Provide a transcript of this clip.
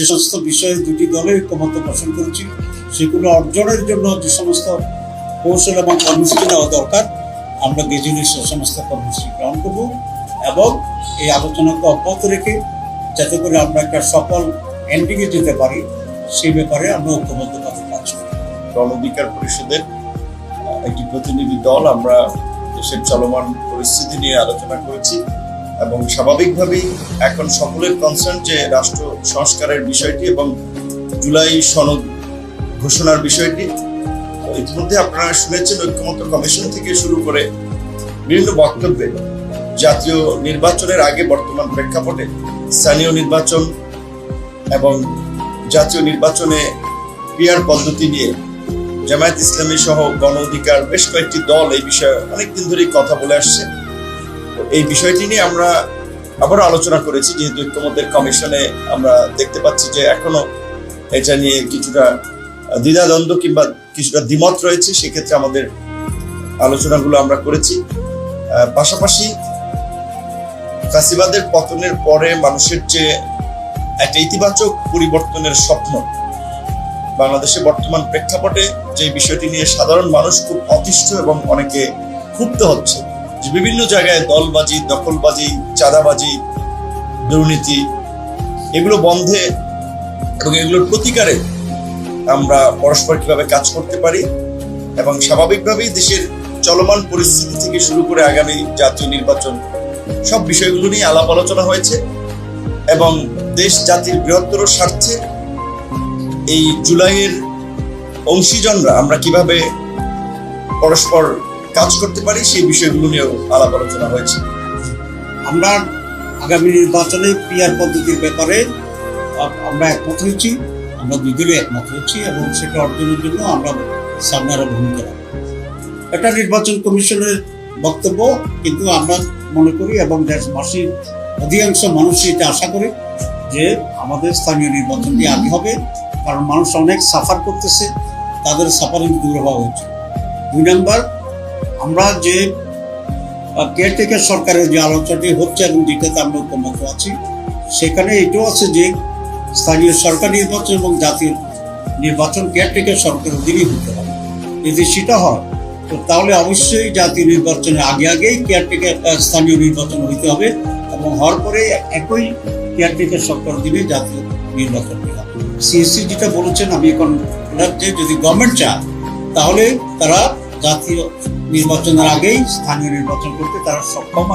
যে সমস্ত বিষয়ে দুটি দলে ঐক্যমত পোষণ করেছি সেগুলো অর্জনের জন্য যে সমস্ত কৌশল এবং কর্মসূচি নেওয়া দরকার, আমরা গেজুনি সে সমস্ত কর্মসূচি গ্রহণ করব এবং এই আলোচনাকে অব্যাহত রেখে যাতে করে আমরা একটা সফল এন্ডিংয়ে যেতে পারি সেই ব্যাপারে আমরা ঐক্যবদ্ধভাবে কাজ করি। গণ অধিকার পরিষদের একটি প্রতিনিধি দল আমরা দেশের চলমান পরিস্থিতি নিয়ে আলোচনা করেছি। এবং স্বাভাবিকভাবেই এখন সকলের কনসার্ন যে রাষ্ট্র সংস্কারের বিষয়টি এবং জুলাই সনদ ঘোষণার বিষয়টি। ইতিমধ্যে আপনারা শুনেছেন ঐক্যমত্য কমিশন থেকে শুরু করে বিভিন্ন বক্তব্যে জাতীয় নির্বাচনের আগে বর্তমান প্রেক্ষাপটে স্থানীয় নির্বাচন এবং জাতীয় নির্বাচনে পিয়ার পদ্ধতি নিয়ে জামায়াত ইসলামী সহ গণ অধিকার বেশ কয়েকটি দল এই বিষয়ে অনেকদিন ধরেই কথা বলে আসছে। এই বিষয়টি নিয়ে আমরা আবারও আলোচনা করেছি, যেহেতু ঐক্যমতের কমিশনে আমরা দেখতে পাচ্ছি যে এখনও এটা নিয়ে কিছুটা দ্বিধাদ্বন্দ্ব কিংবা কিছুটা দ্বিমত রয়েছে, সেক্ষেত্রে আমাদের আলোচনাগুলো আমরা করেছি। পাশাপাশি ফাসিবাদের পতনের পরে মানুষের যে একটা ইতিবাচক পরিবর্তনের স্বপ্ন, বাংলাদেশে বর্তমান প্রেক্ষাপটে যে বিষয়টি নিয়ে সাধারণ মানুষ খুব অতিষ্ঠ এবং অনেকে ক্ষুব্ধ হচ্ছে বিভিন্ন জায়গায় দলবাজি, দখলবাজি, চাঁদাবাজি, দুর্নীতি, এগুলো বন্ধে এবং এগুলোর প্রতিকারে আমরা পরস্পর কীভাবে কাজ করতে পারি এবং স্বাভাবিকভাবেই দেশের চলমান পরিস্থিতি থেকে শুরু করে আগামী জাতীয় নির্বাচন, সব বিষয়গুলো নিয়ে আলাপ আলোচনা হয়েছে এবং দেশ, জাতির বৃহত্তর স্বার্থে এই জুলাইয়ের অংশীজনরা আমরা কীভাবে পরস্পর কাজ করতে পারি, সেই বিষয়গুলো নিয়েও আলাপ আলোচনা হয়েছে। আমরা আগামী নির্বাচনে পিয়ার পদ্ধতির ব্যাপারে আমরা একমত হয়েছি, আমরা দুই দলে একমত হয়েছি এবং সেটা অর্জনের জন্য আমরা সামনে ভূমিকা রাখব। এটা নির্বাচন কমিশনের বক্তব্য, কিন্তু আমরা মনে করি এবং দেশবাসীর অধিকাংশ মানুষই এটা আশা করে যে আমাদের স্থানীয় নির্বাচনটি আগে হবে, কারণ মানুষ অনেক সাফার করতেছে, তাদের সাফারিং দূর হওয়া উচিত দুই নম্বর আমরা যে কেয়ারটেকার সরকারের যে আলোচনাটি হচ্ছে এবং যেটাতে আমরা ঐক্যমত আছি, সেখানে এটাও আছে যে স্থানীয় সরকার নির্বাচন এবং জাতীয় নির্বাচন কেয়ারটেকার সরকারের অধীনেই হতে হবে। যদি সেটা হয়, তো তাহলে অবশ্যই জাতীয় নির্বাচনের আগে আগেই কেয়ারটেকার স্থানীয় নির্বাচন হইতে হবে এবং হওয়ার পরে একই কেয়ারটেকার সরকার অধীনে জাতীয় নির্বাচন হবে। সিএসসি যেটা বলেছেন, আমি এখন যে যদি গভর্নমেন্ট চায়, তাহলে তারা জাতীয় নির্বাচনের আগেই স্থানীয় নির্বাচন করতে তারা সক্ষম